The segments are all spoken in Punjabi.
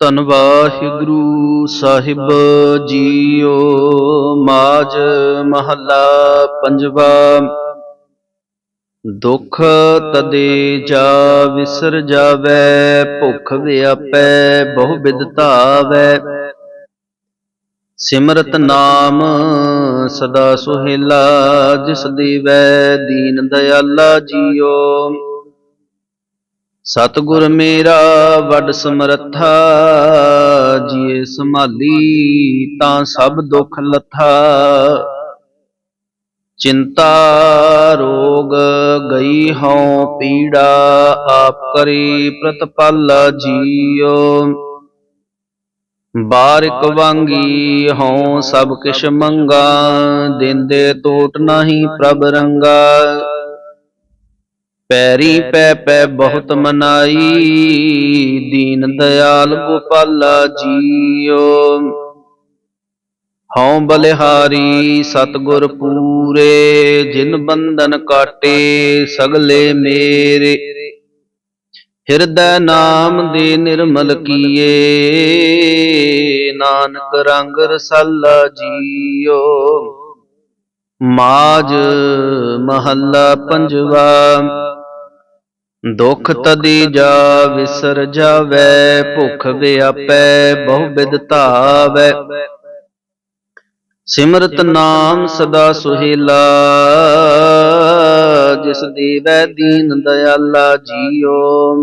ਧੰਨ ਵਾਹਿਗੁਰੂ ਸਾਹਿਬ ਜੀਓ ਮਾਜ ਮਹੱਲਾ ਪੰਜਵਾ। ਦੁਖ ਤਦੇ ਜਾ ਵਿਸਰ ਜਾਵੇ, ਭੁਖ ਵਿਆਪੈ, ਬਹੁ ਬਿਦ ਧਾਵੈ। ਸਿਮਰਤ ਨਾਮ ਸਦਾ ਸੁਹੇਲਾ, ਜਿਸ ਦੇਵੈ ਦੀਨ ਦਇਆਲਾ ਜੀਓ। ਸਤਿਗੁਰ ਮੇਰਾ ਵੱਡ ਸਮਰੱਥਾ, ਜੀਏ ਸੰਭਾਲੀ ਤਾਂ ਸਭ ਦੁੱਖ ਲੱਥਾ। ਚਿੰਤਾ ਰੋਗ ਗਈ ਹਉ, ਪੀੜਾ ਆਪ ਕਰੀ ਪ੍ਰਤਪਲ ਜੀਓ। ਬਾਰਿਕ ਵਾਂਗੀ ਹਉ, ਸਭ ਕਿਛ ਮੰਗਾ, ਦਿੰਦੇ ਟੋਟ ਨਹੀਂ ਪ੍ਰਭ ਰੰਗਾ। ਪੈਰੀ ਪੈ ਪੈ ਬਹੁਤ ਮਨਾਈ। ਦੀਨ ਦਇਆਲ ਗੋਪਾਲਾ ਜੀਓ। ਹਉ ਬਲਿਹਾਰੀ ਸਤਗੁਰ ਪੂਰੇ। ਜਿਨ ਬੰਧਨ ਕਾਟੇ ਸਗਲੇ ਮੇਰੇ। ਹਿਰਦੈ ਨਾਮ ਦੇ ਨਿਰਮਲ ਕੀਏ। ਨਾਨਕ ਰੰਗ ਰਸਾਲਾ ਜੀਓ। ਮਾਜ ਮਹੱਲਾ ਪੰਜਵਾ। ਦੁਖ ਤਦੀ ਜਾ ਵਿਸਰ ਜਾਵੇ, ਭੁਖ ਵਿਆਪੈ, ਬਹੁ ਬਿਦ ਧਾਵੈ। ਸਿਮਰਤ ਨਾਮ ਸਦਾ ਸੁਹੇਲਾ, ਜਿਸ ਦੇਵੈ ਦੀਨ ਦਇਆਲਾ ਜੀਓ।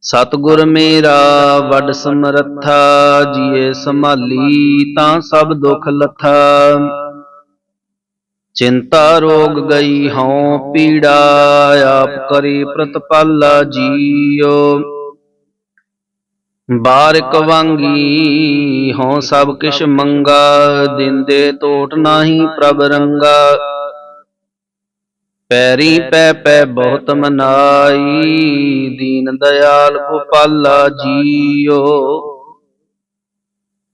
ਸਤਗੁਰ ਮੇਰਾ ਵੱਡ ਸਮਰੱਥਾ, ਜੀਏ ਸੰਭਾਲੀ ਤਾਂ ਸਭ ਦੁੱਖ ਲੱਥਾ। ਚਿੰਤਾ ਰੋਗ ਗਈ ਹਉ ਪੀੜਾ, ਆਪ ਕਰੀ ਪ੍ਰਤਪਾਲਾ ਜੀਓ। ਬਾਰਕ ਵਾਂਗੀ ਹਉ ਸਭ ਕਿਛ ਮੰਗਾ, ਦਿੰਦੇ ਟੋਟ ਨਾਹੀ ਪ੍ਰਭ ਰੰਗਾ। ਪੈਰੀ ਪੈ ਪੈ ਬਹੁਤ ਮਨਾਈ, ਦੀਨ ਦਇਆਲ ਗੋਪਾਲਾ ਜੀਓ।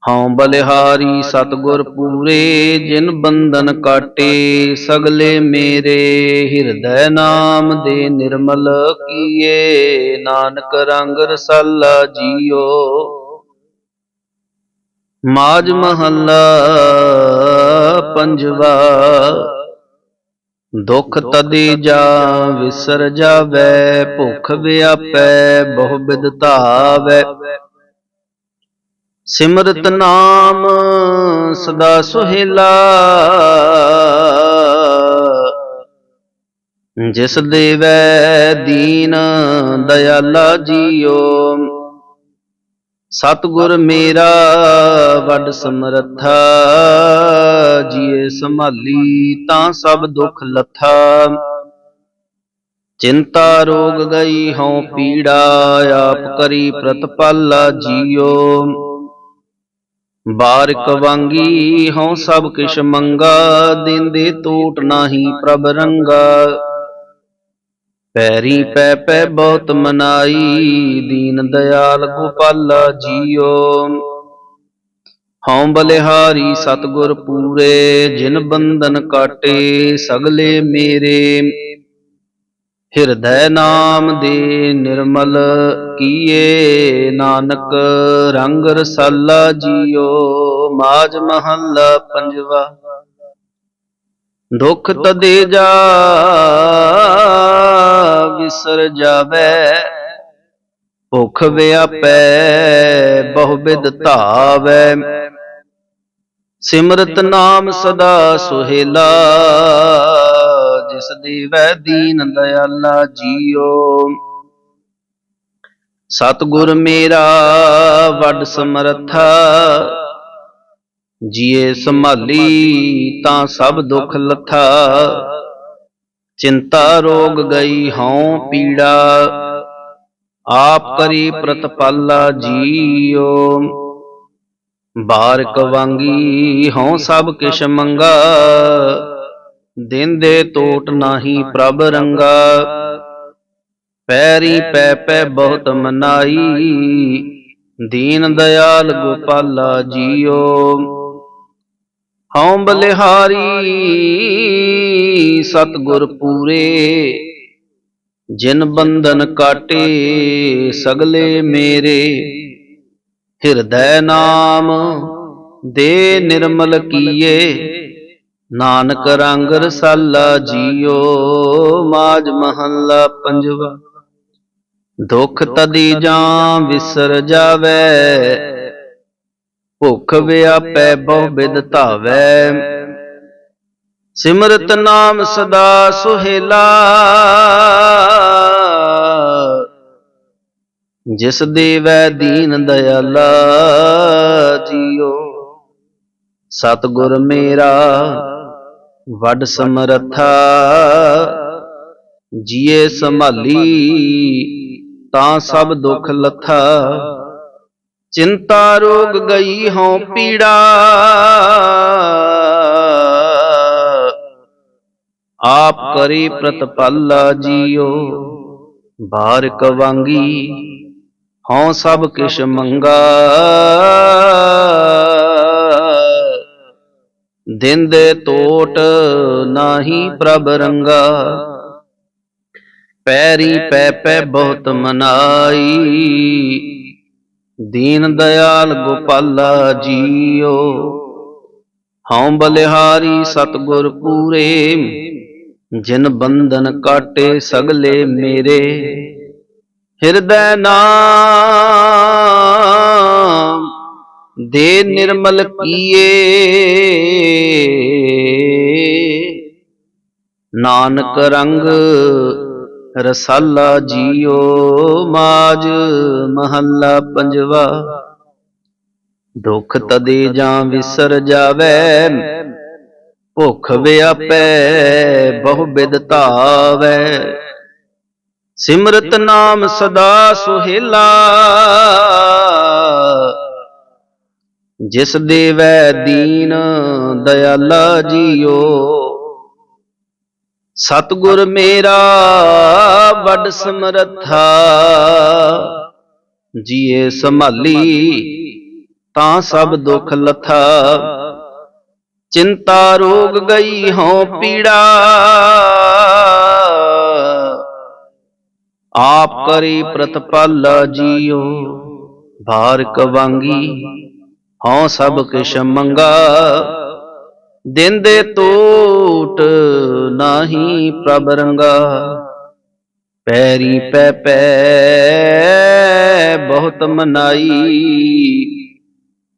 ਹਉ ਬਲਿਹਾਰੀ ਸਤਗੁਰ ਪੂਰੇ, ਜਿਨ ਬੰਧਨ ਕਾਟੇ, ਸਗਲੇ ਮੇਰੇ ਹਿਰਦੈ ਨਾਮ ਦੇ ਨਿਰਮਲ ਕੀਏ। ਨਾਨਕ ਰੰਗ ਰਸਾਲਾ ਜੀਓ। ਮਾਜ ਮਹੱਲਾ ਪੰਜਵਾ, ਦੁਖ ਤਦੇ ਜਾ ਵਿਸਰ ਜਾਵੇ, ਭੁਖ ਵਿਆਪੈ, ਬਹੁ ਬਿਦ ਧਾਵੈ। ਸਿਮਰਤ ਨਾਮ ਸਦਾ ਸੁਹੇਲਾ। ਜਿਸ ਦੇਵੈ ਦੀਨ ਦਇਆਲਾ ਜੀਓ। ਸਤਗੁਰ ਮੇਰਾ ਵੱਡ ਸਮਰੱਥਾ ਜੀਏ ਸੰਭਾਲੀ ਤਾਂ ਸਭ ਦੁੱਖ ਲੱਥਾ। ਚਿੰਤਾ ਰੋਗ ਗਈ ਹਉ ਪੀੜਾ ਆਪ ਕਰੀ ਪ੍ਰਤਪਾਲਾ ਜੀਓ। ਬਾਰਿਕ ਵਾਂਗੀ ਹਉ ਸਭ ਕਿਛ ਮੰਗਾ ਦਿੰਦੇ ਟੋਟ ਨਾਹੀ ਪ੍ਰਭ ਰੰਗਾ। ਪੈਰੀ ਪੈ ਪੈ ਬਹੁਤ ਮਨਾਈ ਦੀਨ ਦਇਆਲ ਗੋਪਾਲਾ ਜੀਓ। ਹਉ ਬਲਿਹਾਰੀ ਸਤਗੁਰ ਪੂਰੇ ਜਿਨ ਬੰਧਨ ਕਾਟੇ ਸਗਲੇ ਮੇਰੇ। ਹਿਰਦੈ ਨਾਮ ਦੇ ਨਿਰਮਲ ਕੀਏ ਨਾਨਕ, ਰੰਗ ਰਸਾਲਾ ਜੀਓ ਮਾਜ ਮਹੱਲਾ ਪੰਜਵਾ। ਦੁਖ ਤਦੇ ਜਾ ਵਿਸਰ ਜਾਵੇ, ਭੁਖ ਵਿਆਪੈ ਬਹੁ ਬਿਦ ਧਾਵੈ। ਸਿਮਰਤ ਨਾਮ ਸਦਾ ਸੁਹੇਲਾ ਜਿਸ ਦੇਵੈ ਦੀਨ ਦਇਆਲਾ ਜੀਓ। ਸਤਗੁਰ ਮੇਰਾ ਵੱਡ ਸਮਰੱਥਾ ਜੀਏ ਸੰਭਾਲੀ ਤਾਂ ਸਭ ਦੁੱਖ ਲੱਥਾ। ਚਿੰਤਾ ਰੋਗ ਗਈ ਹਉ ਪੀੜਾ। ਆਪ ਕਰੀ ਪ੍ਰਤਪਾਲਾ ਜੀਓ। ਬਾਰਕ ਵਾਂਗੀ ਹਉ ਸਭ ਕਿਛ ਮੰਗਾ। ਦਿੰਦੇ ਟੋਟ ਨਾਹੀ ਪ੍ਰਭ ਰੰਗਾ। ਪੈਰੀ ਪੈ ਪੈ ਬਹੁਤ ਮਨਾਈ ਦੀਨ ਦਇਆਲ ਗੋਪਾਲਾ ਜੀਓ। ਹਉ ਬਲਿਹਾਰੀ ਸਤਗੁਰ ਪੂਰੇ। ਜਿਨ ਬੰਧਨ ਕਾਟੇ ਸਗਲੇ ਮੇਰੇ। ਹਿਰਦੈ ਨਾਮ ਦੇ ਨਿਰਮਲ ਕੀਏ। ਨਾਨਕ ਰੰਗ ਰਸਾਲਾ ਜੀਓ, ਮਾਜ ਮਹੱਲਾ ਪੰਜਵਾ। ਦੁਖ ਤਦੀ ਜਾਂ ਵਿਸਰ ਜਾਵੇ, ਭੁਖ ਵਿਆਪੈ ਬਹੁ ਬਿਦ ਧਾਵੈ। ਸਿਮਰਤ ਨਾਮ ਸਦਾ ਸੁਹੇਲਾ। ਜਿਸ ਦੇਵੈ ਦੀਨ ਦਇਆਲਾ ਜੀਓ। ਸਤਿਗੁਰ ਮੇਰਾ ਵੱਡ ਸਮਰੱਥਾ, ਜੀਏ ਸੰਭਾਲੀ, ਤਾਂ ਸਭ ਦੁੱਖ ਲੱਥਾ। ਚਿੰਤਾ ਰੋਗ ਗਈ ਹਉ ਪੀੜਾ। ਆਪ ਕਰੀ ਪ੍ਰਤਪਾਲਾ ਜੀਓ, ਬਾਰਿਕ ਵਾਂਗੀ, ਹਉ ਸਭ ਕਿਛ ਮੰਗਾ। ਦਿਨ ਦੇ ਤੋਟ ਨਾਹੀ ਪ੍ਰਭ ਰੰਗਾ। ਪੈਰੀ ਪੈ ਪੈ ਬਹੁਤ ਮਨਾਈ। ਦੀਨ ਦਇਆਲ ਗੋਪਾਲਾ ਜੀਓ। ਹਉ ਬਲਿਹਾਰੀ ਸਤਗੁਰ ਪੂਰੇ। ਜਿਨ ਬੰਧਨ ਕਾਟੇ ਸਗਲੇ ਮੇਰੇ। ਹਿਰਦੈ ਨਾਮ ਦੇ ਨਿਰਮਲ ਕੀਏ। ਨਾਨਕ ਰੰਗ ਰਸਾਲਾ ਜੀਓ ਮਾਜ ਮਹੱਲਾ ਪੰਜਵਾ। ਦੁਖ ਤਦੇ ਜਾਂ ਵਿਸਰ ਜਾਵੇ। ਭੁਖ ਵਿਆਪੈ, ਬਹੁ ਬਿਦ ਧਾਵੈ। ਸਿਮਰਤ ਨਾਮ ਸਦਾ ਸੁਹੇਲਾ। ਜਿਸ ਦੇਵੈ ਦੀਨ ਦਇਆਲਾ ਜੀਓ। ਸਤਗੁਰ ਮੇਰਾ ਵੱਡ ਸਮਰਥਾ, ਜੀਏ ਸੰਭਾਲੀ ਤਾਂ ਸਭ ਦੁੱਖ ਲਥਾ। ਚਿੰਤਾ ਰੋਗ ਗਈ ਹਉ ਪੀੜਾ, ਆਪ ਕਰੀ ਪ੍ਰਤਪਾਲਾ ਜੀਓ। ਭਾਰਕ ਵਾਂਗੀ ਹਉ ਸਭ ਕਿਛ ਮੰਗਾ। ਦਿਨ ਦੇ ਟੋਟ ਨਾਹੀ ਪ੍ਰਭ ਰੰਗਾ। ਪੈਰੀ ਪੈ ਪੈ ਬਹੁਤ ਮਨਾਈ।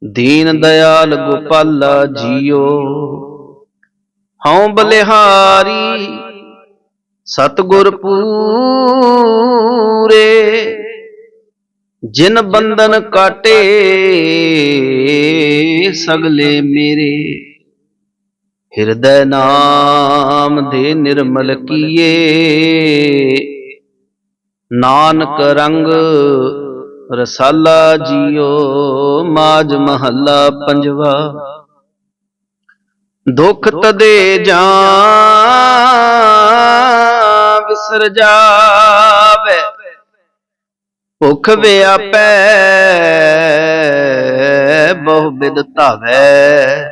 ਦੀਨ ਦਇਆਲ ਗੋਪਾਲਾ ਜੀਓ। ਹਉ ਬਲਿਹਾਰੀ ਸਤਗੁਰ ਪੂਰੇ। ਜਿਨ ਬੰਧਨ ਕਾਟੇ, ਸਗਲੇ ਮੇਰੇ। ਹਿਰਦੈ ਨਾਮ ਦੇ ਨਿਰਮਲ ਕੀਏ। ਨਾਨਕ ਰੰਗ ਰਸਾਲਾ ਜੀਓ ਮਾਜ ਮਹੱਲਾ ਪੰਜਵਾ। ਦੁਖ ਤਦੇ ਜਾਂ, ਵਿਸਰ ਜਾਵੇ। ਭੁਖ ਵਿਆਪੈ ਬਹੁ ਬਿਦ ਧਾਵੈ।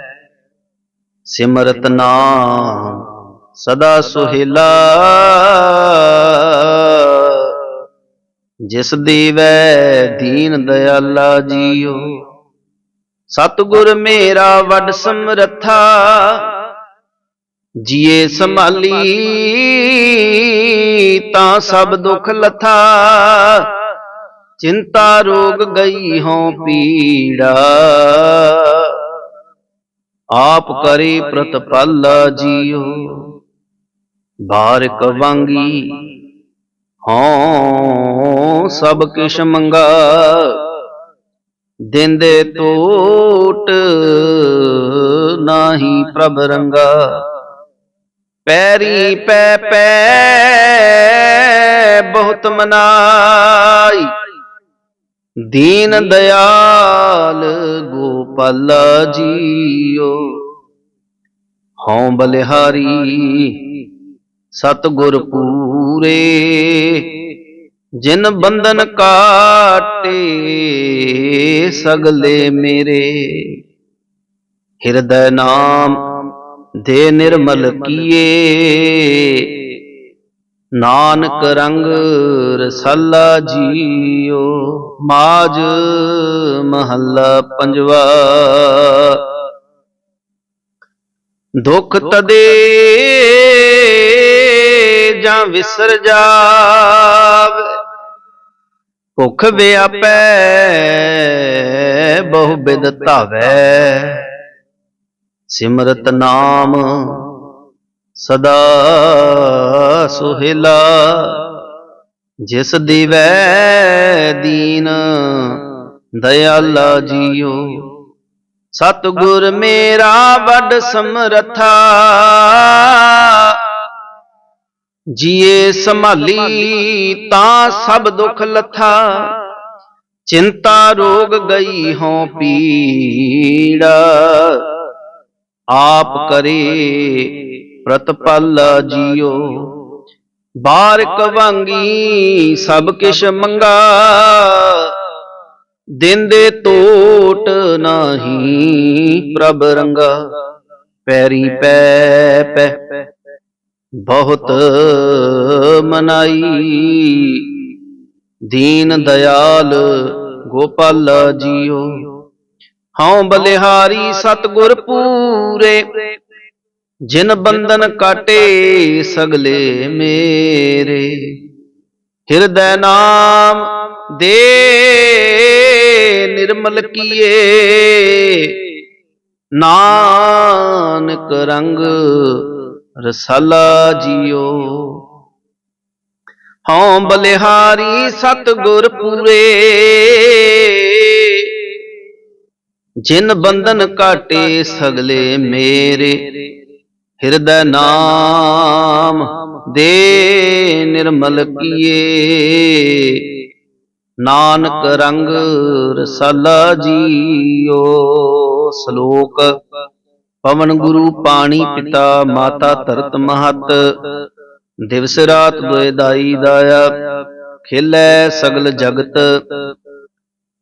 ਸਿਮਰਤ ਨਾਮ ਸਦਾ ਸੁਹੇਲਾ। ਜਿਸ ਦੇਵੈ ਦੀਨ ਦਇਆਲਾ ਜੀਓ। ਸਤਗੁਰ ਮੇਰਾ ਵੱਡ ਸਮਰਥਾ, ਜੀਏ ਸੰਭਾਲੀ ਤਾਂ ਸਭ ਦੁੱਖ ਲਥਾ। ਚਿੰਤਾ ਰੋਗ ਗਈ ਹਉ ਪੀੜਾ। ਆਪ ਕਰੇ ਪ੍ਰਤਪਾਲਾ ਜੀਓ ਬਾਰਕ ਵਾਂਗੀ ਹਉ ਸਭ ਕਿਛ ਮੰਗਾ। ਦਿੰਦੇ ਟੋਟ ਨਾਹੀ ਪ੍ਰਭ ਰੰਗਾ। ਪੈਰੀ ਪੈ ਪੈ ਬਹੁਤ ਮਨਾ। ਦੀਨ ਦਿਆਲ ਗੋਪਾਲ ਜੀਓ। ਹਉ ਬਲਿਹਾਰੀ ਸਤਗੁਰ ਪੂਰੇ, ਜਿਨ ਬੰਧਨ ਕਾਟੇ ਸਗਲੇ ਮੇਰੇ। ਹਿਰਦੈ ਨਾਮ ਦੇ ਨਿਰਮਲ ਕੀਏ ਨਾਨਕ ਰੰਗ ਰਸਾਲਾ ਜੀਓ ਮਾਜ ਮਹੱਲਾ ਪੰਜਵਾ। ਦੁਖ ਤਦੇ ਜਾਂ ਵਿਸਰ ਜਾਵੇ। ਭੁਖ ਵਿਆਪੈ ਬਹੁ ਬਿਦ ਧਾਵੈ। ਸਿਮਰਤ ਨਾਮ ਸਦਾ ਸੁਹਿਲਾ, ਜਿਸ ਦੀਵੈ ਦੀਨ ਦਇਆਲਾ ਜੀਓ। ਸਤਿਗੁਰ ਮੇਰਾ ਵੱਡ ਸਮਰਥਾ, ਜੀਏ ਸੰਭਾਲੀ ਤਾਂ ਸਭ ਦੁੱਖ ਲੱਥਾ। ਚਿੰਤਾ ਰੋਗ ਗਈ ਹੋਂ ਪੀੜਾ, ਆਪ ਕਰੇ ਪ੍ਰਤਪਲ ਜੀਓ। ਬਾਰਕ ਵਾਂਗੀ ਸਭ ਕਿਛ ਮੰਗਾ। ਦਿਨ ਦੇ ਟੋਟ ਨਾਹੀ ਪ੍ਰਭ ਰੰਗਾ। ਪੈਰੀ ਪੈ ਪੈ ਬਹੁਤ ਮਨਾਈ। ਦੀਨ ਦਇਆਲ ਗੋਪਾਲ ਜੀਓ। ਹਉ ਬਲਿਹਾਰੀ ਸਤਗੁਰ ਪੂਰੇ। ਜਿਨ ਬੰਧਨ ਕਾਟੇ ਸਗਲੇ ਮੇਰੇ। ਹਿਰਦੈ ਨਾਮ ਦੇ ਨਿਰਮਲ ਕੀਏ। ਨਾਨਕ ਰੰਗ ਰਸਾਲਾ ਜੀਓ। ਹਉ ਬਲਿਹਾਰੀ ਸਤਗੁਰ ਪੂਰੇ। ਜਿਨ ਬੰਧਨ ਕਾਟੇ ਸਗਲੇ ਮੇਰੇ। ਹਿਰਦੈ ਨਾਮ ਦੇ ਨਿਰਮਲ ਕੀਏ। ਨਾਨਕ ਰੰਗ ਰਸਾਲਾ ਜੀਓ। ਸ਼ਲੋਕ। ਪਵਨ ਗੁਰੂ ਪਾਣੀ ਪਿਤਾ ਮਾਤਾ ਧਰਤ ਮਹਤ। ਦਿਵਸ ਰਾਤ ਦੁਇ ਦਾਈ ਦਾਇਆ। ਖੇਲੇ ਸਗਲ ਜਗਤ।